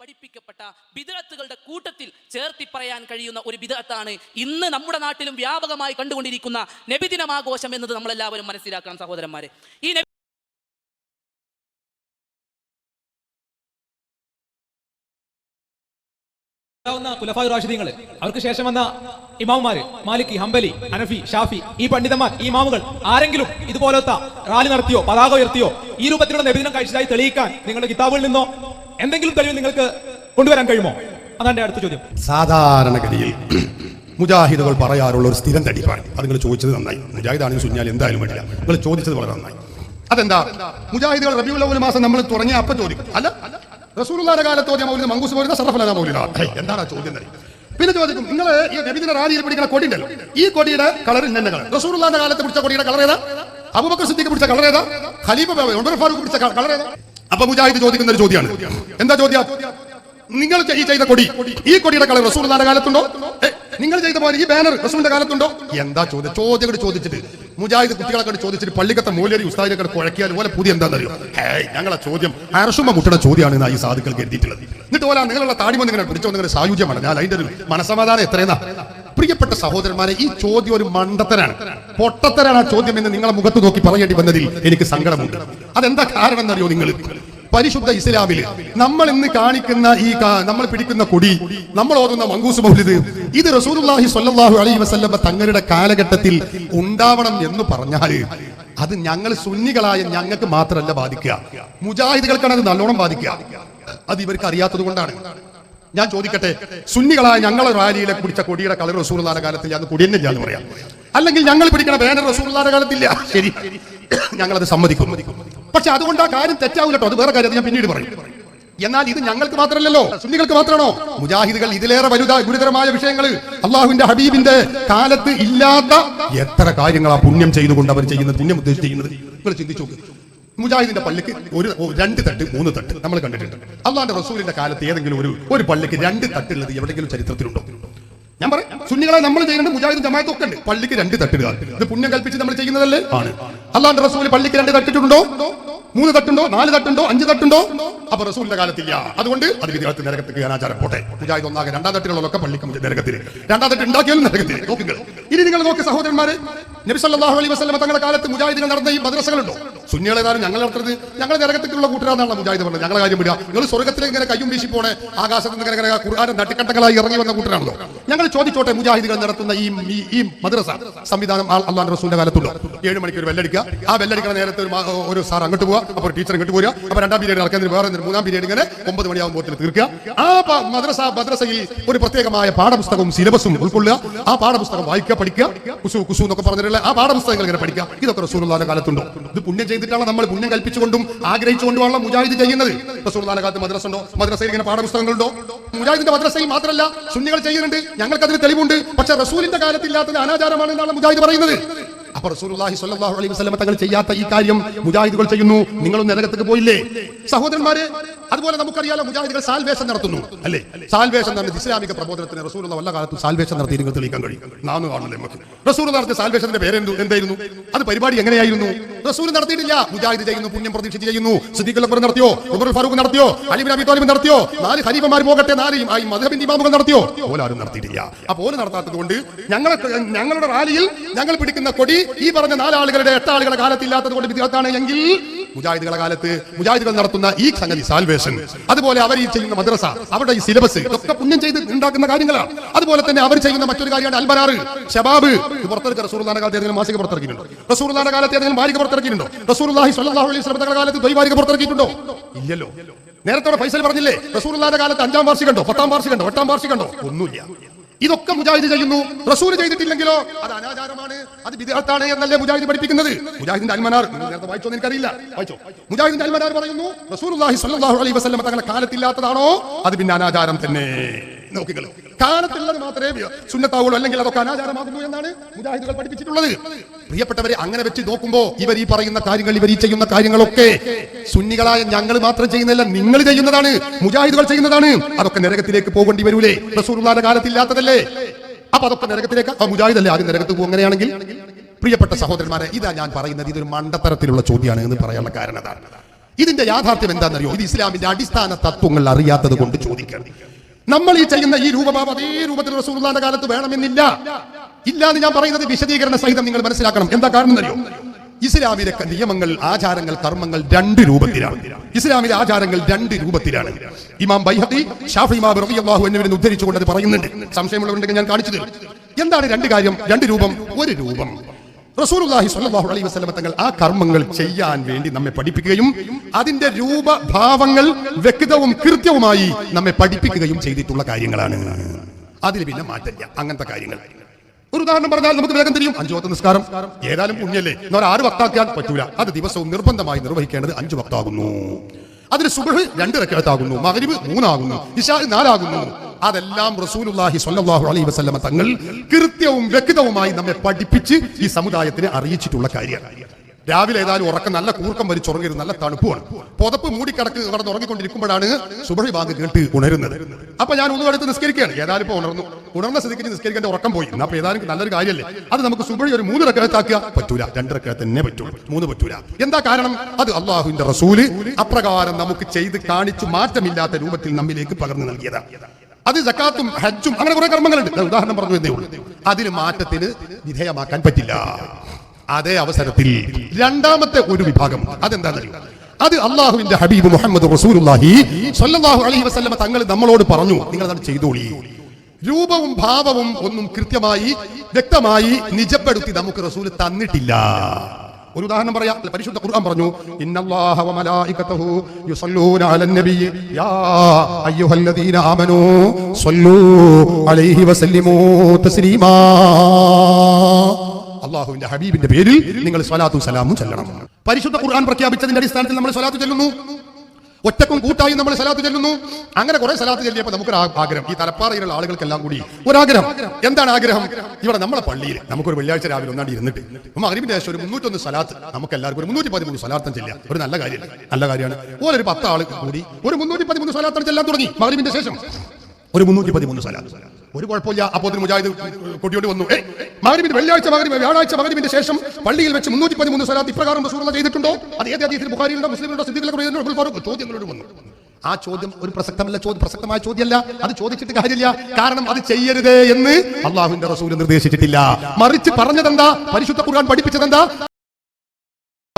പഠിപ്പിക്കപ്പെട്ട ബിദഅത്തുകളുടെ കൂട്ടത്തിൽ ചേർത്തി പറയാൻ കഴിയുന്ന ഒരു ബിദഅത്താണ് ഇന്ന് നമ്മുടെ നാട്ടിലും വ്യാപകമായി കണ്ടുകൊണ്ടിരിക്കുന്ന നബിദിനമാഘോഷം എന്നത് നമ്മളെല്ലാവരും മനസ്സിലാക്കണം സഹോദരന്മാരെ. ഈ അവർക്ക് ശേഷം വന്ന ഇമാമുമാര് മാലിക്കി ഹംബലി അനഫി ഷാഫി ഈ പണ്ഡിതന്മാർ ഈ ഇമാമുകൾ ആരെങ്കിലും ഇതുപോലത്തെ റാലി നടത്തിയോ പതാക ഉയർത്തിയോ ഈ രൂപത്തിലുള്ള നബിദിനം കഴിച്ചതായി തെളിയിക്കാൻ നിങ്ങളുടെ കിതാബുകളിൽ നിന്നോ എന്തെങ്കിലും തെളിവ് നിങ്ങൾക്ക് കൊണ്ടുവരാൻ കഴിയുമോ? അതാണ് അടുത്ത ചോദ്യം. സാധാരണഗതിയിൽ മുജാഹിദുകൾ പറയാറുള്ള ഒരു സ്ഥിരം തടിപ്പാണ്. അത് നിങ്ങൾ ചോദിച്ചത് നന്നായി. മുജാഹിദാണെങ്കിൽ സുഞ്ഞാൽ എന്തായാലും വേണ്ടില്ല. നിങ്ങൾ ചോദിച്ചത് വളരെ നന്നായി. അതെന്താ? മുജാഹിദുകൾ റബിയുൽ ഒരു മാസം നമ്മൾ തുടങ്ങിയ അപ്പം ചോദിക്കും. അല്ല? റസൂലുള്ളാഹിന്റെ കാലത്ത് മൗലിദ് മങ്കൂസ് സറഫലാ മൗലിദ. ഹേയ്, എന്താണ് ചോദ്യം തന്നെ പിന്നെ ചോദിക്കും നിങ്ങൾ ഈ നബിദിന റാലിയിൽ പിടിക്കുന്ന കൊടി ഉണ്ടല്ലോ. ഈ കൊടിയുടെ കളർ ഇന്നെ കളർ. റസൂലുള്ളാഹിന്റെ കാലത്ത് പിടിച്ച കൊടിയുടെ കളർ ഏതാ അബൂബക്കർ സിദ്ദീഖ് പിടിച്ച കളർ ഏതാ ഖലീഫ ഉമർ ഫാറൂഖ് പിടിച്ച കളർ ഏതാ അപ്പൊ മുജാഹിദ് ചോദിക്കുന്ന ഒരു ചോദ്യമാണ്. എന്താ ചോദ്യം? നിങ്ങൾ ഈ ചെയ്ത കൊടി ഈ കൊടിയുടെ കളർ റസൂലിന്റെ കാലത്തുണ്ടോ? നിങ്ങൾ ചെയ്ത പോലെ ഈ ബാനർ റസൂലിന്റെ കാലത്തുണ്ടോ? എന്താ ചോദ്യം? ചോദ്യങ്ങൾ ചോദിച്ചിട്ട് മുജാഹിദ് കുട്ടികളെ കണ്ട് ചോദിച്ചിട്ട് പള്ളിക്കത്തെ മൂലരി ഉസ്താദിനെ കണ്ട് കുഴക്കിയാൽ പോലെ പുതിയ എന്താണെന്നറിയോ? ഹേയ് ഞങ്ങളെ ചോദ്യം അർഷുമ്മ കുട്ടിയുടെ ചോദ്യമാണ് ഈ സാധുക്കൾ കരുതിയിട്ടുള്ളത് എന്നിട്ട് പോലെ നിങ്ങളുള്ള താടിമ നിങ്ങളെ പിടിച്ചോ നിങ്ങളുടെ സായുജ്യമാണ്. ഞാൻ അതിന്റെ ഒരു മനസമാധാനം എത്രയെന്നാ? പ്രിയപ്പെട്ട സഹോദരന്മാരെ ഈ ചോദ്യം ഒരു മണ്ടത്തരാണ്. പൊട്ടത്തരാണ് ആ ചോദ്യം എന്ന് നിങ്ങളെ മുഖത്ത് നോക്കി പറയേണ്ടി വന്നതിൽ എനിക്ക് സങ്കടമുണ്ട്. അതെന്താ കാരണം എന്നറിയോ നിങ്ങൾ? പരിശുദ്ധ ഇസ്ലാമിൽ നമ്മൾ ഇന്ന് കാണിക്കുന്ന ഈ നമ്മൾ പിടിക്കുന്ന കൊടി നമ്മൾ ഓതുന്ന മങ്കൂസ് മൗലിദ് ഇത് റസൂലുള്ളാഹി സ്വല്ലല്ലാഹു അലൈഹി വസല്ലമ തങ്ങളുടെ കാലഘട്ടത്തിൽ ഉണ്ടാവണം എന്ന് പറഞ്ഞാൽ അത് ഞങ്ങൾ സുന്നികളായ ഞങ്ങൾക്ക് മാത്രമല്ല ബാധിക്കുക. മുജാഹിദുകൾക്കാണ് അത് നല്ലോണം ബാധിക്കുക. അത് ഇവർക്ക് അറിയാത്തത് കൊണ്ടാണ്. ഞാൻ ചോദിക്കട്ടെ സുന്നികളായ ഞങ്ങളെ റാലിയിലെ പിടിച്ച കൊടിയുടെ കളർ റസൂലുള്ളാഹിന്റെ കാലത്തിൽ ഞാൻ കൊടിയെന്നില്ല എന്ന് പറയാം. അല്ലെങ്കിൽ ഞങ്ങൾ പിടിക്കുന്ന ബാനർ റസൂലുള്ളാഹിന്റെ കാലത്തില്ല. ശരി. ഞങ്ങളത് സമ്മതിക്കും പക്ഷെ അതുകൊണ്ട് ആ കാര്യം തെറ്റാവില്ല കേട്ടോ. അത് വേറെ കാര്യം ഞാൻ പിന്നീട് പറയും. എന്നാൽ ഇത് ഞങ്ങൾക്ക് മാത്രമല്ലല്ലോ. സുന്നികൾക്ക് മാത്രമാണോ? മുജാഹിദുകൾ ഇതിലേറെ വലുത ഗുരുതരമായ വിഷയങ്ങൾ അള്ളാഹുവിന്റെ ഹബീബിന്റെ കാലത്ത് ഇല്ലാത്ത എത്ര കാര്യങ്ങളാ പുണ്യം ചെയ്തുകൊണ്ട് അവർ ചെയ്യുന്നത് പുണ്യം ഉദ്ദേശിച്ച് ചെയ്യുന്നത്? നിങ്ങൾ ചിന്തിച്ചു. മുജാഹിദിന്റെ പള്ളിക്ക് ഒരു രണ്ട് തട്ട് മൂന്ന് തട്ട് നമ്മൾ കണ്ടിട്ടുണ്ട്. അള്ളാന്റെ റസൂലിന്റെ കാലത്ത് ഏതെങ്കിലും ഒരു ഒരു പള്ളിക്ക് രണ്ട് തട്ടുള്ളത് എവിടെയെങ്കിലും ചരിത്രത്തിലുണ്ടോ? ഞാൻ പറയാം സുന്നികളെ നമ്മൾ ചെയ്യുന്നുണ്ട് മുജാഹിദ് ജമാഅത്ത് ഒക്കെ ഉണ്ട്. പള്ളിക്ക് രണ്ട് തട്ടിടുക ഇത് പുണ്യം കൽപ്പിച്ച് നമ്മൾ ചെയ്യുന്നതല്ലേ? ആണ്. അള്ളാന്റെ റസൂൽ പള്ളിക്ക് രണ്ട് തട്ടിട്ടുണ്ടോ? മൂന്ന് തട്ടുണ്ടോ? നാല് തട്ടുണ്ടോ? അഞ്ച് തട്ടുണ്ടോ? അപ്പൊ റസൂലിന്റെ കാലത്തില്ല. അതുകൊണ്ട് അത് വിദ്യാർത്ഥി നരകത്തിൽ കയറാചാരം പോട്ടെ. മുജാഹിദ് ഒന്നാകെ രണ്ടാം തട്ടിലുള്ളതൊക്കെ പള്ളിക്ക് നരകത്തിൽ രണ്ടാം തട്ട് ഉണ്ടാക്കിയാലും നരകത്തിൽ നോക്കുക ഇനി നിങ്ങൾ നോക്കി സഹോദരന്മാരെ. നബി സല്ലല്ലാഹു അലൈഹി വസല്ലം തങ്ങളുടെ കാലത്ത് മുജാഹിദുകൾ നടന്ന ഈ മദ്രസകളുണ്ടോ? സുന്നികൾ ഏതായാലും ഞങ്ങൾ നടത്തുന്നത് ഞങ്ങൾ നരകത്തിലുള്ള കൂട്ടരാന്നാണ് മുജാഹിദ് പറഞ്ഞത്. ഞങ്ങളെ കാര്യം വിടുക. നിങ്ങൾ സ്വർഗത്തിലേക്ക് ഇങ്ങനെ കയ്യും വീശി പോണേ ആകാശത്ത് നിന്ന് ഇങ്ങനെ തട്ടിക്കട്ടകളായി ഇറങ്ങി വന്ന കൂട്ടരാണല്ലോ. ഞങ്ങൾ ചോദിച്ചോട്ടെ മുജാഹിദുകൾ നടത്തുന്ന ഈ ഈ- മദ്രസ? സംവിധാനം അള്ളാൻ റസൂലിന്റെ കാലത്തുള്ള ഏഴ് മണിക്ക് ഒരു വെല്ലടിക്കുക. ആ വെല്ലടിക്കുന്ന നേരത്തെ ഒരു സാർ അങ്ങോട്ട് പോവുക അപ്പോൾ ടീച്ചർ ഇങ്ങോട്ട് പോരുക. അപ്പോൾ രണ്ടാം പീരീഡ് നടക്കുന്ന വേറെ മൂന്നാം പീരീഡ് ഇങ്ങനെ ഒമ്പത് മണിയാകുമ്പോൾ തീർക്കുക. ആ മദ്രസ മദ്രസയിൽ ഒരു പ്രത്യേകമായ പാഠപുസ്തകവും സിലബസും ഉൾക്കൊള്ളുക. ആ പാഠപുസ്തകം വായിക്കുക പഠിക്കുക. കുസു കുസു എന്നൊക്കെ പറഞ്ഞിട്ടുള്ള ആ പാഠപുസ്തകങ്ങൾ ഇങ്ങനെ പഠിക്കുക. ഇതൊക്കെ റസൂൽ കാലത്തുണ്ടോ? ഇത് പുണ്യം ചെയ്തിട്ടാണ് നമ്മൾ പുണ്യം കൽപ്പിച്ചുകൊണ്ടും ആഗ്രഹിച്ചുകൊണ്ടുമാണ് മുജാഹിദ് ചെയ്യുന്നത്. കാലത്ത് മദ്രസ ഉണ്ടോ? മദ്രസയിൽ ഇങ്ങനെ പാഠപുസ്തകങ്ങളുണ്ടോ? മുജാഹിദിന്റെ മദ്രസയിൽ മാത്രമല്ല സുന്നികൾ ചെയ്യുന്നുണ്ട്. ഞങ്ങൾക്ക് അതിന് തെളിവുണ്ട്. പക്ഷെ റസൂലിന്റെ കാലത്തില്ലാത്തത് അനാചാരമാണ് എന്നാണ് മുജാഹിദ് പറയുന്നത്. അപ്പൊ റസൂലുള്ളാഹി സ്വല്ലല്ലാഹു അലൈഹി വസല്ലം തങ്ങൾ ചെയ്യാത്ത ഈ കാര്യം മുജാഹിദുകൾ ചെയ്യുന്നു. നിങ്ങളും നരകത്തേക്ക് പോയില്ലേ? സഹോദരന്മാരെ അതുപോലെ നമുക്കറിയാലോ മുജാഹിദികൾ സാൽവേഷം നടത്തുന്നു. അല്ലേ? സാൽവേഷൻ നടത്തി ഇസ്ലാമിക പ്രബോധനത്തിന് റസൂൽ വല്ല കാലത്തും സാൽവേഷൻ നടത്തി നിങ്ങൾ തെളിയിക്കാൻ കഴിയും. നാന്ന് കാണുന്നില്ലേ നമുക്ക്? നടത്തിയ സാൽവേഷന്റെ പേര് എന്തു എന്തായിരുന്നു? അത് പരിപാടി എങ്ങനെയായിരുന്നു? റസൂൽ നടത്തിയിട്ടില്ല. മുജാഹിദ് ചെയ്യുന്നു പുണ്യം പ്രതീക്ഷിച്ച് ചെയ്യുന്നു. സിദ്ദീഖ് നടത്തിയോ? ഉമർ ഫാറൂഖ് നടത്തിയോ? അലിബിൻ അബി താലിബ് നടത്തിയോ? നാല് ഖലീഫമാർ പോകട്ടെ നാല് ഈ മധുബിന്റെ ഇമാമുകൾ നടത്തിയോ? ഓലാരും നടത്തിയിട്ടില്ല. പോലും നടത്താത്തത് കൊണ്ട് ഞങ്ങളെ ഞങ്ങളുടെ റാലിയിൽ ഞങ്ങൾ പിടിക്കുന്ന കൊടി ഈ പറഞ്ഞ നാലാളുകളുടെ എട്ടാളുകളുടെ കാലത്തില്ലാത്തത് കൊണ്ട് വിദ്യാർത്ഥാണ് എങ്കിൽ മുജാഹിദുകളുടെ കാലത്ത് മുജാഹിദുകൾ നടത്തുന്ന ഈ സംഗതി സാൽവേഷൻ അതുപോലെ അവർ ഈ ചെയ്യുന്ന മദ്രസ അവരുടെ ഈ സിലബസ് ഇതൊക്കെ പുണ്യം ചെയ്ത് ഉണ്ടാക്കുന്ന കാര്യങ്ങളാണ്. അതുപോലെ തന്നെ അവർ ചെയ്യുന്ന മറ്റൊരു കാര്യമാണ് അൽബരാറ് ഷബാബ് ഇത് പുറത്തിറക്കുക റസൂർ കാലത്ത് ഏതെങ്കിലും മാസിക പുറത്തിറക്കിയിട്ടുണ്ടോ? റസൂർദാന്റെ കാലത്ത് ഏതെങ്കിലും മാലിക പുറത്തിറക്കിയിട്ടുണ്ടോ? റസൂർലാഹി സ്വല്ലാഹു അലൈഹി കാലത്ത് ദ്വൈവാരിക പുറത്തിറക്കിയിട്ടുണ്ടോ? ഇല്ലല്ലോ. നേരത്തെ ഫൈസൽ പറഞ്ഞില്ലേ? റസൂർ കാലത്ത് അഞ്ചാം വാർഷികണ്ടോ പത്താം വാർഷികണ്ടോ എട്ടാം വാർഷികണ്ടോ ഒന്നുമില്ല. ഇതൊക്കെ മുജാഹിദ് ചെയ്യുന്നു. റസൂൽ ചെയ്തിട്ടില്ലെങ്കിലോ? അത് അനാചാരമാണ് അത് വിദേഹത്താണ് എന്നല്ലേ മുജാഹിദ് പഠിപ്പിക്കുന്നത്? മുജാഹിദിന്റെ അൽമനാർ നേരത്തെ വായിച്ചോ എനിക്കറിയില്ല. വായിച്ചോ. മുജാഹിദിന്റെ അൽമനാർ പറയുന്നു റസൂലുള്ളാഹി സ്വല്ലല്ലാഹു അലൈഹി വസല്ലം തങ്ങളെ കാലത്തില്ലാത്തതാണോ? അത് പിന്നെ അനാചാരം തന്നെ. നോക്കിക്കളോ. കാലത്തുള്ളത് മാത്രമേ സുന്നത്താവുള്ളൂ അല്ലെങ്കിൽ അതൊക്കെ അനാചാരമാകുന്നു എന്നാണ് മുജാഹിദുകൾ പഠിപ്പിച്ചിട്ടുള്ളത്. പ്രിയപ്പെട്ടവരെ അങ്ങനെ വെച്ച് നോക്കുമ്പോ ഇവർ ഈ പറയുന്ന കാര്യങ്ങൾ ഇവർ ഈ ചെയ്യുന്ന കാര്യങ്ങളൊക്കെ സുന്നികളായ ഞങ്ങൾ മാത്രം ചെയ്യുന്നില്ല നിങ്ങൾ ചെയ്യുന്നതാണ് മുജാഹിദുകൾ ചെയ്യുന്നതാണ്. അതൊക്കെ നരകത്തിലേക്ക് പോകേണ്ടി വരൂലേ? റസൂലുള്ളാഹിന്റെ കാലത്തില്ലാത്തതല്ലേ? അപ്പൊ അതൊക്കെ നരകത്തിലേക്ക് ആ മുജാഹിദല്ലേ ആദ്യം നരകത്ത് പോകും അങ്ങനെയാണെങ്കിൽ പ്രിയപ്പെട്ട സഹോദരന്മാരെ ഇതാ ഞാൻ പറയുന്നത്. ഇതൊരു മണ്ടത്തരത്തിലുള്ള ചോദ്യമാണ് എന്ന് പറയാനുള്ള കാരണം ഇതിന്റെ യാഥാർത്ഥ്യം എന്താണെന്നറിയോ? ഇത് ഇസ്ലാമിന്റെ അടിസ്ഥാന തത്വങ്ങൾ അറിയാത്തത് കൊണ്ട് ചോദിക്കണം നമ്മൾ ഈ ചെയ്യുന്ന ഈ രൂപഭാവം അതേ രൂപത്തിൽ റസൂലുള്ളാന്റെ കാലത്ത് വേണമെന്നില്ല. ഇല്ല എന്ന് ഞാൻ പറയുന്നത് വിശദീകരണ സഹിതം നിങ്ങൾ മനസ്സിലാക്കണം. എന്താ കാരണം എന്നറിയോ? ഇസ്ലാമിലെ നിയമങ്ങൾ ആചാരങ്ങൾ കർമ്മങ്ങൾ രണ്ട് രൂപത്തിലാണ്. ഇസ്ലാമിലെ ആചാരങ്ങൾ രണ്ട് രൂപത്തിലാണ്. ഇമാം ബൈഹത്തി ഷാഫി ഇമാം റളിയല്ലാഹു എന്നിവരെ ഉദ്ധരിച്ചുകൊണ്ട് അത് പറയുന്നുണ്ട്. സംശയമുള്ളവരുണ്ടെങ്കിൽ ഞാൻ കാണിച്ചു തരും. എന്താണ് രണ്ട് കാര്യം? രണ്ട് രൂപം ഒരു രൂപം. റസൂലുള്ളാഹി സ്വല്ലല്ലാഹു അലൈഹി വസല്ലം തങ്ങൾ ആ കർമ്മങ്ങൾ ചെയ്യാൻ വേണ്ടി നമ്മെ പഠിപ്പിക്കുകയും അതിന്റെ രൂപഭാവങ്ങൾ വ്യക്തവും കൃത്യവുമായി നമ്മെ പഠിപ്പിക്കുകയും ചെയ്തിട്ടുള്ള കാര്യങ്ങളാണ്. അതിൽ പിന്നെ മാറ്റമില്ല. അങ്ങനത്തെ കാര്യങ്ങൾ. ഒരു ഉദാഹരണം പറഞ്ഞാൽ നമുക്ക് വേഗം തിരിയും. അഞ്ചു വക്ത നിസ്കാരം. ഏതായാലും പുണ്യല്ലേ. എന്നാൽ ആറ് വക്താക്കാൻ പറ്റൂല. അത് ദിവസവും നിർബന്ധമായി നിർവഹിക്കേണ്ടത് അഞ്ചു വക്താകുന്നു. അതിന് സുബഹ് രണ്ട് റക്കഴത്താകുന്നു മഗ്രിബ് മൂന്നാകുന്നു. ഇശാ നാലാകുന്നു. അതെല്ലാം റസൂലുള്ളാഹി സ്വല്ലല്ലാഹു അലൈഹി വസല്ലമ തങ്ങൾ കൃത്യവും വ്യക്തവുമായി നമ്മെ പഠിപ്പിച്ച് ഈ സമുദായത്തിന് അറിയിച്ചിട്ടുള്ള കാര്യമാണ്. രാവിലെ ഏതായാലും ഉറക്കം നല്ല കൂർക്കം വലിച്ചുറങ്ങരുത് നല്ല തണുപ്പുമാണ്. പുതപ്പ് മൂടിക്കിടക്ക് കിടന്ന് ഉറങ്ങിക്കൊണ്ടിരിക്കുമ്പോഴാണ് സുബഹി ബാങ്ക് കേട്ട് ഉണരുന്നത്. അപ്പൊ ഞാൻ ഒന്നും എടുത്ത് നിസ്കരിക്കുകയാണ്. ഏതായാലും ഇപ്പൊ ഉണർന്നു. ഉണർന്ന സ്ഥിതിക്ക് നിസ്കരിക്കേണ്ട ഉറക്കം പോയി. അപ്പൊ ഏതായാലും നല്ലൊരു കാര്യമല്ലേ? അത് നമുക്ക് സുബഹി ഒരു മൂന്ന് റക്കത്താക്കുക പറ്റൂല. രണ്ട് റക്കഴത്ത് തന്നെ പറ്റൂല മൂന്ന് പറ്റൂല. എന്താ കാരണം? അത് അള്ളാഹുവിന്റെ റസൂൽ അപ്രകാരം നമുക്ക് ചെയ്ത് കാണിച്ചു മാറ്റമില്ലാത്ത രൂപത്തിൽ നമ്മിലേക്ക് പകർന്നു നൽകിയതാണ് അത് ജക്കാത്തും ഹജ്ജും അങ്ങനെ കുറെ കർമ്മങ്ങളുണ്ട്. ഉദാഹരണം പറഞ്ഞു എന്നേ ഉള്ളൂ. അതിന് മാറ്റത്തിന് വിധേയമാക്കാൻ പറ്റില്ല. അതേ അവസരത്തിൽ രണ്ടാമത്തെ ഒരു വിഭാഗം. അതെന്താണെന്നറിയോ? അത് അള്ളാഹുവിന്റെ ഹബീബ് മുഹമ്മദ് റസൂലുള്ളാഹി സ്വല്ലല്ലാഹു അലൈഹി വസല്ലമ തങ്ങൾ നമ്മളോട് പറഞ്ഞു. നിങ്ങൾ അത് ചെയ്തോളി. രൂപവും ഭാവവും ഒന്നും കൃത്യമായി വ്യക്തമായി നിജപ്പെടുത്തി നമുക്ക് റസൂൽ തന്നിട്ടില്ല. ഒരു ഉദാഹരണം പറയാം. പരിശുദ്ധ ഖുർആൻ പറഞ്ഞു ഇന്നല്ലാഹ വമലായികതഹു യുസല്ലൂന അലൻ നബിയ യാ അയ്യുഹല്ലദീന ആമനൂ സല്ലൂ അലൈഹി വസല്ലിമൂ തസ്ലീമാ. അള്ളാഹുവിന്റെ ഹബീബിന്റെ പേരിൽ നിങ്ങൾ സ്വലാത്തും സലാമും ചെല്ലണം. പരിശുദ്ധ ഖുർആൻ പ്രഖ്യാപിച്ചതിന്റെ അടിസ്ഥാനത്തിൽ നമ്മൾ സ്വലാത്ത് ചെല്ലുന്നു. ഒറ്റക്കും കൂട്ടായി നമ്മൾ സലാത്ത് ചെല്ലുന്നു. അങ്ങനെ കുറെ സലാത്ത് ചെല്ലിയപ്പോൾ നമുക്കൊരു ആഗ്രഹം. ഈ തലപ്പാറയിലുള്ള ആളുകൾക്കെല്ലാം കൂടി ഒരാഗ്രഹം. എന്താണ് ആഗ്രഹം? ഇവിടെ നമ്മളെ പള്ളിയിൽ നമുക്കൊരു വെള്ളിയാഴ്ച രാവിലെ ഒന്നാണ്ട് ഇരുന്നിട്ട് അറിവിന്റെ ശേഷം ഒരു മുന്നൂറ്റൊന്ന് സലാത്ത് നമുക്ക് എല്ലാവർക്കും ഒരു മുന്നൂറ്റി പതിമൂന്ന് സലാത്തം ചെല്ലാം ഒരു നല്ല കാര്യം നല്ല കാര്യമാണ്. പോലെ ഒരു പത്ത് ആൾ കൂടി ഒരു മുന്നൂറ്റി പതിമൂന്ന് സലാത്തം ചെല്ലാൻ തുടങ്ങി മകരിമിന്റെ ശേഷം. ഒരു മുന്നൂറ്റി പതിമൂന്ന് സലാത്ത് ഒരു കുഴപ്പമില്ല. അപ്പോൾ മുജാഹിദ് കൊട്ടിയോണ്ട് വന്നു. ഏ മകരിമിന്റെ വെള്ളിയാഴ്ച മകരിമ വ്യാഴാഴ്ച മകരിമിന്റെ ശേഷം പള്ളിയിൽ വെച്ച് മുന്നൂറ്റി പതിമൂന്ന് സലാത്ത് ഇപ്രകാരം റസൂലുള്ള ചെയ്തിട്ടുണ്ടോ? അത് ഏത് അതീതിൽ ബുഖാരിയിലുണ്ടോ മുസ്ലിമിലോ ഫാറൂഖ് ചോദ്യങ്ങളോട് വന്നു. ആ ചോദ്യം ഒരു പ്രസക്തമല്ല ചോദ്യം പ്രസക്തമായ ചോദ്യമല്ല. അത് ചോദിച്ചിട്ട് കാര്യമില്ല. കാരണം അത് ചെയ്യരുതേ എന്ന് അള്ളാഹുവിന്റെ റസൂൽ നിർദ്ദേശിച്ചിട്ടില്ല. മറിച്ച് പറഞ്ഞതെന്താ? പരിശുദ്ധ ഖുർആൻ പഠിപ്പിച്ചതെന്താ?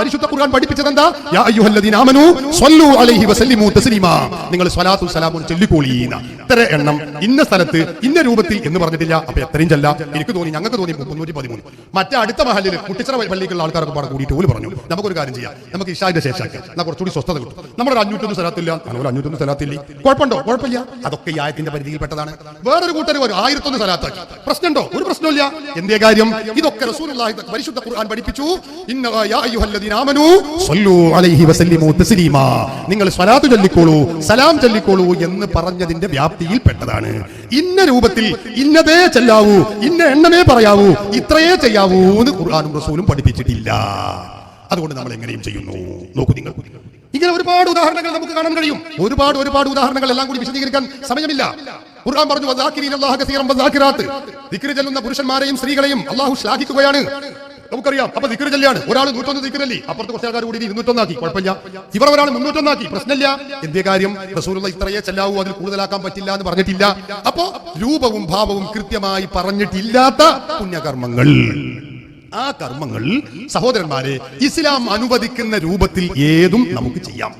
പരിശുദ്ധ ഖുർആൻ പഠിപ്പിച്ചതെന്താ? യാ അയ്യുഹല്ലദീന ആമനൂ സ്വല്ലു അലൈഹി വസല്ലിമൂ തസ്ലീമാ. നിങ്ങൾ സ്വലാത്തു സലാമും ചൊല്ലിക്കോളീന ഇത്ര എണ്ണം ഇന്ന സ്ഥലത്ത് ഇന്ന രൂപത്തിൽ എന്ന് പറഞ്ഞിട്ടില്ല. അപ്പൊ എത്രയും ചെല്ല. എനിക്ക് തോന്നി ഞങ്ങൾക്ക് തോന്നി മുന്നൂറ്റി പതിമൂന്ന്. മറ്റേ അടുത്ത മഹലിൽ കുട്ടിച്ചിറ പള്ളിക്കുള്ള ആൾക്കാർക്ക് പാടെ കൂടി ഓൽ പറഞ്ഞു. നമുക്കൊരു കാര്യം ചെയ്യാം. നമുക്ക് ഇഷാന്റെ ശേഷം എന്നാൽ കുറച്ചുകൂടി സ്വസ്ഥത കിട്ടും. നമ്മളൊരു അഞ്ഞൂറ്റൊന്ന് സ്ഥലത്തില്ല. നമ്മളൊരു അഞ്ഞൂറ്റൊന്ന് സ്ഥലത്തില്ല. കുഴപ്പമുണ്ടോ? കുഴപ്പമില്ല. അതൊക്കെ ഈ ആയത്തിന്റെ പരിധിയിൽപ്പെട്ടതാണ്. വേറൊരു കൂട്ടർ വരും ആയിരത്തൊന്ന് സ്ഥലത്താക്കി. പ്രശ്നമുണ്ടോ? ഒരു പ്രശ്നമില്ല എന്തേ കാര്യം? ഇതൊക്കെ റസൂലുള്ളാഹി പരിശുദ്ധ ഖുർആൻ പഠിപ്പിച്ചു. ഇന്ന യാ നിങ്ങൾ സ്വലാത്ത് ചൊല്ലിക്കോളൂ സലാം ചൊല്ലിക്കോളൂ എന്ന് പറഞ്ഞതിന്റെ വ്യാപ്തിയിൽ പെട്ടതാണ് ഇന്ന രൂപത്തിൽ ഇന്നതേ ചെല്ലാവൂ ഇന്ന എണ്ണമേ പറയാവൂ ഇത്രയേ ചെയ്യാവൂ എന്ന് ഖുർആാനും റസൂലും പഠിപ്പിച്ചിട്ടില്ല. അതുകൊണ്ട് നമ്മൾ എങ്ങനെയും ചെയ്യുന്നു. നോക്കൂ നിങ്ങൾ. ഇങ്ങനെ ഒരുപാട് ഉദാഹരണങ്ങൾ നമുക്ക് കാണാൻ കഴിയും. ഒരുപാട് ഒരുപാട് ഉദാഹരണങ്ങൾ എല്ലാം കൂടി വിശദീകരിക്കാൻ സമയമില്ല. ഖുർആൻ പറഞ്ഞു ദിക്ർ ചെല്ലുന്ന പുരുഷന്മാരെയും സ്ത്രീകളെയും അള്ളാഹു ശ്ലാഘിക്കുകയാണ്. നമുക്കറിയാം. അപ്പൊ ദിക്ർ ചെല്ലാണ് ഒരാൾ നൂറ്റൊന്ന് ദിക്കരല്ലേ അപ്പുറത്ത് കുറച്ച് ആൾക്കാർ കൂടി ഇരുന്നൂറ്റൊന്നാക്കി. കുഴപ്പമില്ല. ഇവർ ഒരാൾ മുന്നൂറ്റൊന്നാക്കി. പ്രശ്നമില്ല. എന്തേ കാര്യം? റസൂലുള്ള ഇത്രയേ ചെല്ലാവൂ. അതിൽ കൂടുതലാക്കാൻ പറ്റില്ല എന്ന് പറഞ്ഞിട്ടില്ല. അപ്പോ രൂപവും ഭാവവും കൃത്യമായി പറഞ്ഞിട്ടില്ലാത്ത പുണ്യകർമ്മങ്ങൾ. ആ കർമ്മങ്ങൾ സഹോദരന്മാരെ ഇസ്ലാം അനുവദിക്കുന്ന രൂപത്തിൽ ഏതും നമുക്ക് ചെയ്യാം.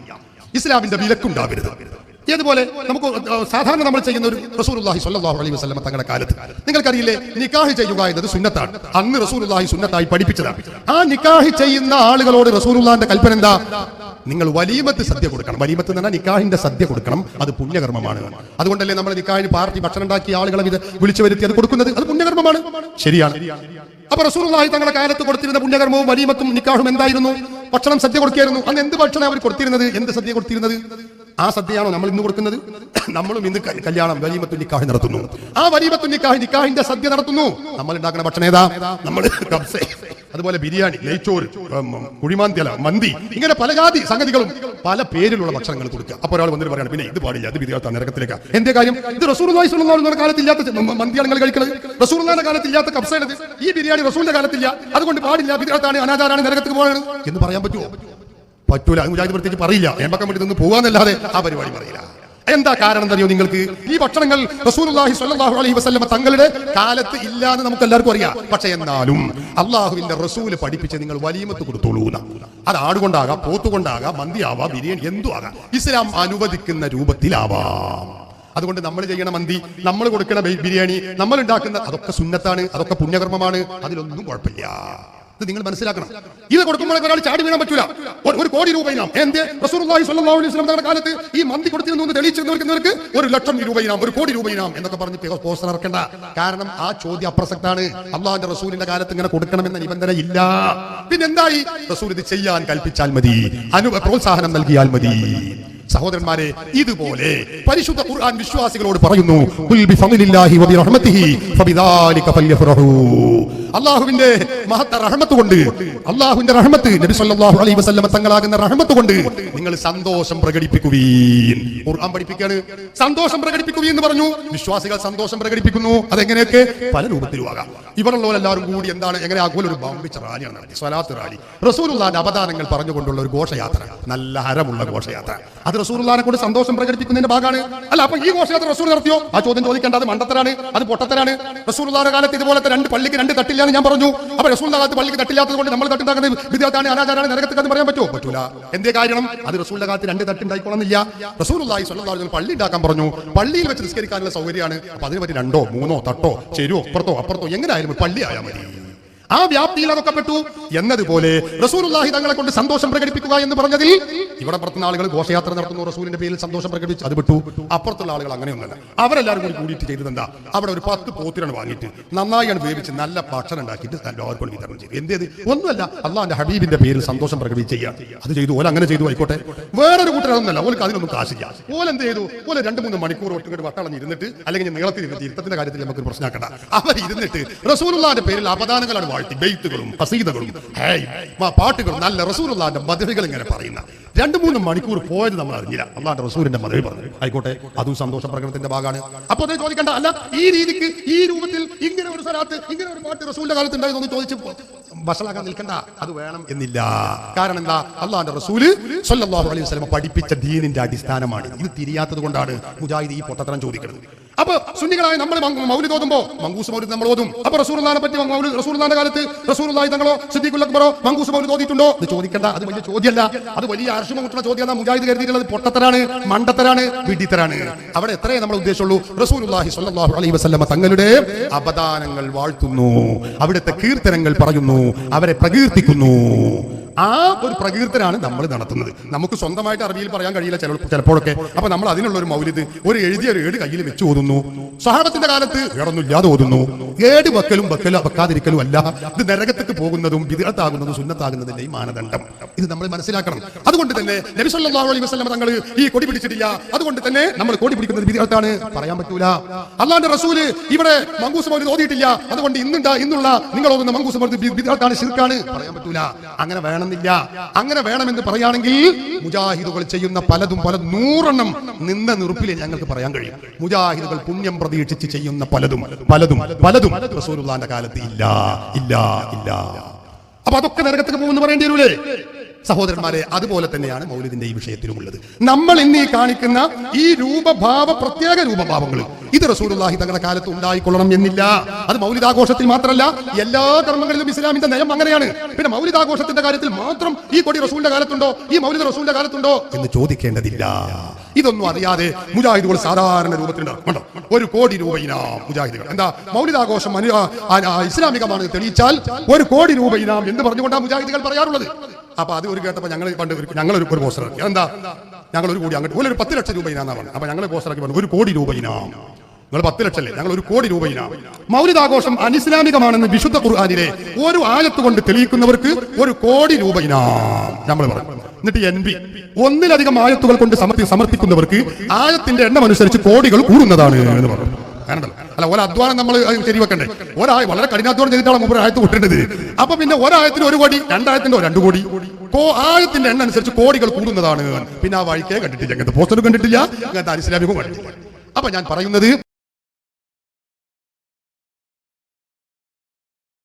ഇസ്ലാമിന്റെ വിലക്കുണ്ടാവരുത്. ഏതുപോലെ? നമുക്ക് സാധാരണ നമ്മൾ ചെയ്യുന്ന ഒരു റസൂലുള്ളാഹി സ്വല്ലല്ലാഹു അലൈഹി വസല്ലം തങ്ങളുടെ കാലത്ത്. നിങ്ങൾക്കറിയില്ലേ? നിക്കാഹ് ചെയ്യുക എന്നത് സുന്നത്താണ്. അന്ന് റസൂലുള്ളാഹി സുന്നത്തായി പഠിപ്പിച്ചതാണ്. ആ നിക്കാഹ് ചെയ്യുന്ന ആളുകളോട് റസൂലുള്ളാഹിന്റെ കൽപ്പന എന്താ? നിങ്ങൾ വലിയമത്ത് സദ്യ കൊടുക്കണം. വലിയമത്ത് എന്ന് പറഞ്ഞാൽ നിക്കാഹിന്റെ സദ്യ കൊടുക്കണം. അത് പുണ്യകർമ്മമാണ്. അതുകൊണ്ടല്ലേ നമ്മൾ നിക്കാഹിന് പാർട്ടി ഭക്ഷണം ഉണ്ടാക്കിയ ആളുകളെ ഇത് വിളിച്ചു വരുത്തി അത് കൊടുക്കുന്നത്? അത് പുണ്യകർമ്മമാണ്. ശരിയാണ്. അപ്പൊ റസൂലുള്ളാഹി തങ്ങളുടെ കാലത്ത് കൊടുത്തിരുന്ന പുണ്യകർമ്മവും വലിയമത്തും നിക്കാഹും എന്തായിരുന്നു? ഭക്ഷണം സദ്യ കൊടുക്കുകയായിരുന്നു. അന്ന് എന്ത് ഭക്ഷണം അവർ കൊടുത്തിരുന്നത്? എന്ത് സദ്യ കൊടുത്തിരുന്നത്? ആ സദ്യയാണോ നമ്മൾ ഇന്ന് കൊടുക്കുന്നത്? നമ്മളും ഇന്ന് കല്യാണം വലീമത്തു നിക്കാഹ് നടത്തുന്നു. ആ വലീമത്തു നിക്കാഹ് നിക്കാഹിന്റെ സദ്യ നടത്തുന്നു. നമ്മൾ ഉണ്ടാക്കുന്ന ഭക്ഷണം ഏതാ? നമ്മൾ കബ്സ അതുപോലെ ബിരിയാണി നെയ്ച്ചോറ് കുഴിമാന്തിയല മന്തി ഇങ്ങനെ പല ജാതി സംഗതികളും പല പേരിലുള്ള ഭക്ഷണങ്ങൾ കൊടുക്കുക. അപ്പോൾ ഒരാൾ വന്നിട്ട് പറയണം പിന്നെ ഇത് പാടില്ല ഇത് വിദ്യാർത്ഥ നിരക്കത്തിലേക്ക് എന്റെ കാര്യം? ഇത് റസൂൽ കാലത്തില്ലാത്ത മന്തിയാണെങ്കിൽ കഴിക്കുന്നത് റസൂലിന്റെ കാലത്തില്ലാത്ത കബ്സയാണിത്. ഈ ബിരിയാണി റസൂലിന്റെ കാലത്തില്ല. അതുകൊണ്ട് പാടില്ല വിദ്യാർത്ഥാണ് അനാചാരാണ് നിരക്കത്തിൽ പോകണം എന്ന് പറയാൻ പറ്റുമോ പറ്റൂല അത് മുജാഹിദ് പ്രത്യേകിച്ച് പറയില്ല. ഏമ്പക്കം വേണ്ടി നിന്ന് പോകാന്നല്ലാതെ ആ പരിപാടി പറയില്ല. എന്താ കാരണം അറിയോ നിങ്ങൾക്ക്? ഈ ഭക്ഷണങ്ങൾ റസൂലുള്ളാഹി സ്വല്ലല്ലാഹു അലൈഹി വസല്ലമ തങ്ങളുടെ കാലത്ത് ഇല്ല എന്ന് നമുക്ക് എല്ലാവർക്കും അറിയാം. പക്ഷെ എന്നാലും അള്ളാഹുവിന്റെ റസൂൽ പഠിപ്പിച്ച് നിങ്ങൾ വലിയമത്ത് കൊടുത്തോളൂ. അത് ആടുകൊണ്ടാകാം പോത്തുകൊണ്ടാകാം മന്തിയാവാം ബിരിയാണി എന്തും ആകാം. ഇസ്ലാം അനുവദിക്കുന്ന രൂപത്തിലാവാം. അതുകൊണ്ട് നമ്മൾ ചെയ്യണ മന്തി നമ്മൾ കൊടുക്കണ ബിരിയാണി നമ്മൾ ഉണ്ടാക്കുന്ന അതൊക്കെ സുന്നത്താണ് അതൊക്കെ പുണ്യകർമ്മമാണ് അതിലൊന്നും കുഴപ്പമില്ല. ഇത് നിങ്ങൾ മനസ്സിലാക്കണം. ഇത് കൊടുക്കുമ്പോൾ ഒരാൾ ചാടി വീഴാൻ പറ്റൂല. ഒരു- കോടി രൂപ ഇനാം. എന്ത്? റസൂലുള്ളാഹി സ്വല്ലല്ലാഹു അലൈഹി കാലത്ത് ഈ മന്തി കൊടുത്തിരുന്നു എന്ന് തെളിയിച്ചിരുന്നവർക്ക് ഒരു ലക്ഷം രൂപ ഇനാം ഒരു കോടി രൂപ ഇനാം എന്നൊക്കെ പറഞ്ഞ് പോസ്റ്റർ ഇറക്കണ്ട. കാരണം ആ ചോദ്യം അപ്രസക്താണ്. അള്ളാഹിന്റെ റസൂലിന്റെ കാലത്ത് ഇങ്ങനെ കൊടുക്കണമെന്ന നിബന്ധന ഇല്ല. പിന്നെ എന്തായി റസൂൽ ഇത് ചെയ്യാൻ കൽപ്പിച്ചാൽ മതി. അനു പ്രോത്സാഹനം നൽകിയാൽ മതി. സഹോദരന്മാരെ ഇതുപോലെ പരിശുദ്ധ ഖുർആൻ വിശ്വാസികളോട് പറയുന്നു "ഖുൽ ബിഫദ്ലില്ലാഹി വബിറഹ്മതിഹി അള്ളാഹുവിന്റെ മഹത്ത റഹ്മത്ത് കൊണ്ട് അള്ളാഹുവിന്റെ റഹ്മത്ത് നബി സല്ലല്ലാഹു അലൈഹി വസല്ലമ തങ്ങളാകുന്ന റഹ്മത്ത് കൊണ്ട് നിങ്ങൾ സന്തോഷം പ്രകടിപ്പിക്കുവീൻ. ഖുർആൻ പഠിപ്പിക്കാണ്. സന്തോഷം പ്രകടിപ്പിക്കുകയും എന്ന് പറഞ്ഞു. വിശ്വാസികൾ സന്തോഷം പ്രകടിപ്പിക്കുന്നു. അതെങ്ങനെയൊക്കെ? പല രൂപത്തിലുമാകാം ആകാം. ഇവരുള്ളവരെല്ലാവരും കൂടി എന്താണ്? എങ്ങനെ ആകുമല്ലോ ഒരു ബാമ്പിച്ച റാലിയാണ് നടത്തി സ്വലാത്ത് റാലി. റസൂലുള്ളാന്റെ അവദാനങ്ങൾ പറഞ്ഞുകൊണ്ടുള്ള ഒരു ഘോഷയാത്ര. നല്ല ഹരമുള്ള ഘോഷയാത്ര. അത് റസൂലുള്ളാനെ കൊണ്ട് സന്തോഷം പ്രകടിപ്പിക്കുന്നതിന്റെ ഭാഗമാണ്. അല്ല അപ്പൊ ഈ ഘോഷയാത്ര റസൂൽ നടത്തിയോ? ആ ചോദ്യം ചോദിക്കേണ്ട അത് മണ്ടത്തരാണ് അത് പൊട്ടത്തരാണ്. റസൂലുള്ളാന്റെ കാലത്ത് ഇതുപോലത്തെ രണ്ട് പള്ളിക്ക് രണ്ട് തട്ടില്ല. എന്ന് ഞാൻ പറഞ്ഞു. അപ്പൊ റസൂലിന്റെ പള്ളിക്ക് തട്ടില്ലാത്തത് കൊണ്ട് നമ്മൾ തട്ടുണ്ടാക്കുന്ന വിദ്യാർത്ഥാണ് അനാചാരാണ് നിരക്കത്തിൽ പറയാൻ പറ്റുമോ? പറ്റൂല. എന്തേ കാരണം അത് റസൂലിന്റെ കാലത്ത് രണ്ട് തട്ടുണ്ടായിക്കോളന്നില്ല. റസൂലുള്ളാഹി സ്വല്ലല്ലാഹു അലൈഹി പള്ളി ഉണ്ടാക്കാൻ പറഞ്ഞു. പള്ളിയിൽ വെച്ച് നിസ്കരിക്കാനുള്ള സൗകര്യമാണ്. അപ്പൊ അതിന് പറ്റി രണ്ടോ മൂന്നോ തട്ടോ ചെരുവോ അപ്പുറത്തോ അപ്പുറത്തോ എങ്ങനെ ആയാലും പള്ളി ആയാൽ മതി. ആ വ്യാപ്തിയിൽ അതൊക്കെ പെട്ടു എന്നതുപോലെ റസൂലുള്ളാഹി തങ്ങളെ കൊണ്ട് സന്തോഷം പ്രകടിപ്പിക്കുക എന്ന് പറഞ്ഞതിൽ ഇവിടെ പുറത്തുന്ന ആളുകൾ ഘോഷയാത്ര നടത്തുന്നു റസൂലിന്റെ പേരിൽ സന്തോഷം പ്രകടിപ്പിച്ച് അത് വിട്ടു. അപ്പുറത്തുള്ള ആളുകൾ അങ്ങനെയൊന്നല്ല അവരെല്ലാവരും കൂടി കൂടിയിട്ട് ചെയ്തത് എന്താ? അവിടെ ഒരു പത്ത് പോത്തിനാണ് വാങ്ങിയിട്ട് നന്നായാണ് വേവിച്ച് നല്ല ഭക്ഷണം ഉണ്ടാക്കിയിട്ട് എല്ലാവർക്കും വിതരണം ചെയ്തു. എന്തേത് ഒന്നുമല്ല അള്ളാന്റെ ഹബീബിന്റെ പേരിൽ സന്തോഷം പ്രകടിപ്പിച്ച് ചെയ്യുക അത് ചെയ്തു ഓല അങ്ങനെ ചെയ്തു ആയിക്കോട്ടെ. വേറൊരു കൂട്ടരൊന്നുമല്ല ഓലക്ക് അതിനൊന്നും കാശില്ല. ഓല എന്ത് ചെയ്തു? ഓല രണ്ട് മൂന്ന് മണിക്കൂർ ഒട്ടുകൊണ്ട് വട്ടളഞ്ഞ് ഇരുന്നിട്ട് അല്ലെങ്കിൽ നീളത്തിൽ ഇരുന്നിട്ട് ഇരുത്തത്തിന്റെ കാര്യത്തിൽ നമുക്ക് പ്രശ്നമാക്കണ്ട അവർ ഇരുന്നിട്ട് റസൂലുള്ളാന്റെ പേരിൽ അപദാനങ്ങളാണ് വാഴ്ത്തി ബെയ്ത്തുകളും ഹസീദകളും ഹായ് പാട്ടുകളും നല്ല റസൂലുള്ളാന്റെ മധുരകൾ ഇങ്ങനെ പറയുന്ന. രണ്ട് മൂന്ന് മണിക്കൂർ പോയത് നമ്മൾ അറിഞ്ഞില്ല. അള്ളാന്റെ റസൂലിന്റെ മധുര പറഞ്ഞു. ആയിക്കോട്ടെ അതും സന്തോഷ പ്രകടനത്തിന്റെ ഭാഗമാണ്. അപ്പൊ അതേ ചോദിക്കണ്ട അല്ല ഈ രീതിക്ക് ഈ രൂപത്തിൽ ഇങ്ങനെ ഒരു സ്ഥലത്ത് ഇങ്ങനെ ഒരു പാട്ട് റസൂലിന്റെ കാലത്ത് ഉണ്ടായിരുന്നു ചോദിച്ചു വഷളാക്കാൻ നിൽക്കണ്ട അത് വേണം എന്നില്ല. കാരണം എന്താ? അള്ളാന്റെ റസൂൽ സല്ലല്ലാഹു അലൈഹി വസല്ലം പഠിപ്പിച്ച ദീനിന്റെ അടിസ്ഥാനമാണ്. ഇത് തിരിയാത്തത് കൊണ്ടാണ് മുജാഹിദ് ഈ പൊട്ടത്തരം ചോദിക്കുന്നത്. അപ്പൊ സുന്നികളായ നമ്മൾ മൗലിദ് ഓതുമ്പോ മങ്കൂസ് മൗലിദ് നമ്മൾ ഓതും. അപ്പൊ റസൂലുള്ളാഹിനെ പറ്റി മൗലിദ് റസൂലുള്ളാഹിന്റെ കാലത്ത് റസൂലുള്ളാഹി തങ്ങളോ സിദ്ദീഖുൽ അക്ബറോ മങ്കൂസ് മൗലിദ് ഓതിയിട്ടുണ്ടോ ഇത് ചോദിക്കണ്ട. അത് വലിയ ചോദ്യമല്ല. അത് വലിയ ആർഷമ മുട്ടുന്ന ചോദ്യം മുജാഹിദ് കരുതിയിട്ടുള്ളത്. പൊട്ടത്തരാണ് മണ്ടത്തരാണ് വിഡിത്തരാണ് അവിടെ എത്രയേ നമ്മൾ ഉദ്ദേശമുള്ളൂ? റസൂലുള്ളാഹി സ്വല്ലല്ലാഹു അലൈഹി വസല്ലമ തങ്ങളുടെ അപദാനങ്ങൾ വാഴ്ത്തുന്നു. അവിടുത്തെ കീർത്തനങ്ങൾ പറയുന്നു. അവരെ പ്രകീർത്തിക്കുന്നു. ആ ഒരു പ്രകീർത്തനാണ് നമ്മൾ നടത്തുന്നത്. നമുക്ക് സ്വന്തമായിട്ട് അറബിയിൽ പറയാൻ കഴിയില്ല ചില ചിലപ്പോഴൊക്കെ. അപ്പൊ നമ്മൾ അതിനുള്ള ഒരു മൗലിത് ഒരു എഴുതിയ ഒരു ഏട് കയ്യിൽ വെച്ച് ഓതുന്നു. സഹാബത്തിന്റെ കാലത്ത് വേറൊന്നുമില്ലാതെ ഓതുന്നു. ഏട് വെക്കലും വെക്കലും വെക്കാതിരിക്കലും അല്ല. ഇത് നരകത്തേക്ക് പോകുന്നതും വിദഗ്ധത്താകുന്നതും സുന്നത്താകുന്നതിന്റെ ഈ മാനദണ്ഡം. ഇത് നമ്മൾ മനസ്സിലാക്കണം. അതുകൊണ്ട് തന്നെ നബി സല്ലല്ലാഹു അലൈഹി തങ്ങൾ ഈ കൊടി പിടിച്ചിട്ടില്ല. അതുകൊണ്ട് തന്നെ നമ്മൾ കൊടി പിടിക്കുന്നത് വിദഗ്ധത്താണ് പറയാൻ പറ്റൂല. അള്ളാന്റെ റസൂൽ ഇവിടെ മങ്കൂസ് മൗലിദ് ഓതിയിട്ടില്ല. അതുകൊണ്ട് ഇന്നുണ്ടാ ഇന്നുള്ള നിങ്ങൾ ഓതുന്ന മങ്കൂസ് മൗലിദ് വിദഗ്ധത്താണ് ശിർക്കാണ്. പറയാൻ പറ്റൂല. അങ്ങനെ വേണമെന്നില്ല. അങ്ങനെ വേണമെന്ന് പറയുകയാണെങ്കിൽ മുജാഹിദുകൾ ചെയ്യുന്ന പലതും പല നൂറെണ്ണം നിന്ന നിറുപ്പിലെ ഞങ്ങൾക്ക് പറയാൻ കഴിയും. മുജാഹിദുകൾ പുണ്യം പ്രതീക്ഷിച്ച് ചെയ്യുന്ന പലതും പലതും പലതും റസൂലുള്ളാന്റെ കാലത്ത് ഇല്ല ഇല്ല ഇല്ല. അപ്പൊ അതൊക്കെ നരകത്തേക്ക് പോകുമെന്ന് പറയേണ്ടി വരൂലേ? സഹോദരന്മാരെ അതുപോലെ തന്നെയാണ് മൗലിദിന്റെ ഈ വിഷയത്തിലുമുള്ളത് നമ്മൾ ഇന്ന് ഈ കാണിക്കുന്ന ഈ രൂപഭാവ പ്രത്യേക രൂപഭാവങ്ങൾ ഇത് റസൂലുള്ളാഹി തങ്ങളുടെ കാലത്ത് ഉണ്ടായിക്കൊള്ളണം എന്നില്ല. അത് മൗലിദാഘോഷത്തിൽ മാത്രമല്ല എല്ലാ കർമ്മങ്ങളിലും ഇസ്ലാമിന്റെ നയം അങ്ങനെയാണ്. പിന്നെ മൗലിദാഘോഷത്തിന്റെ കാര്യത്തിൽ മാത്രം ഈ കൊടി റസൂലിന്റെ കാലത്തുണ്ടോ? ഈ മൗലിദ് റസൂലിന്റെ കാലത്തുണ്ടോ? എന്ന് ചോദിക്കേണ്ടതില്ല. ഇതൊന്നും അറിയാതെ മുജാഹിദുകൾ സാധാരണ രൂപത്തിൽ കണ്ടോ? ഒരു കോടി രൂപ മുജാഹിദുകൾ. എന്താ? മൗലിദാഘോഷം ഇസ്ലാമികമാണ് തെളിയിച്ചാൽ ഒരു കോടി രൂപ എന്ന് പറഞ്ഞുകൊണ്ടാണ് മുജാഹിദുകൾ പറയാറുള്ളത്. അപ്പൊ അത് ഒരു കേട്ടപ്പോ ഞങ്ങൾ പണ്ട് ഞങ്ങൾ ഒരു പോസ്റ്റർ ഇറക്കി. എന്താ ഞങ്ങൾ ഒരു കോടി അങ്ങോട്ട് ഒരു പത്ത് ലക്ഷം രൂപ പറഞ്ഞു അപ്പൊ ഞങ്ങൾ പോസ്റ്റർ ഇറക്കി പറഞ്ഞു ഒരു കോടി രൂപ ഇനാം. നിങ്ങൾ പത്ത് ലക്ഷം അല്ലേ? ഞങ്ങൾ ഒരു കോടി രൂപ ഇനാം. മൗലിദാഘോഷം അനിസ്ലാമികമാണെന്ന് വിശുദ്ധ ഖുർആാനിലെ ഒരു ആയത്ത് കൊണ്ട് തെളിയിക്കുന്നവർക്ക് ഒരു കോടി രൂപ നമ്മൾ പറഞ്ഞു എന്നിട്ട് എൻ ബി ഒന്നിലധികം ആയത്തുകൾ കൊണ്ട് സമർപ്പി സമർപ്പിക്കുന്നവർക്ക് ആയത്തിന്റെ എണ്ണം അനുസരിച്ച് കോടികൾ കൂടുന്നതാണ് എന്ന് പറഞ്ഞു. അല്ല ഒരു അധ്വാനം നമ്മൾ ശരിവെക്കണ്ടേ? ഒരായ വളരെ കഠിനാധ്വാനം ചെയ്തിട്ടാണ് മുമ്പ് ആയത്ത് കൊട്ടേണ്ടത്. അപ്പൊ പിന്നെ ഒരായത്തിന് ഒരു കോടി രണ്ടായത്തിന്റെ രണ്ട് കോടി. കോ ആയത്തിന്റെ എണ്ണ അനുസരിച്ച് കോടികൾ കൂടുന്നതാണ്. പിന്നെ ആ വഴിക്കേ കണ്ടിട്ടില്ല. അങ്ങനത്തെ പോസ്റ്റർ കണ്ടിട്ടില്ല. അങ്ങനത്തെ അനിസ്ലാമികവും കണ്ടിട്ടില്ല. അപ്പൊ ഞാൻ പറയുന്നത്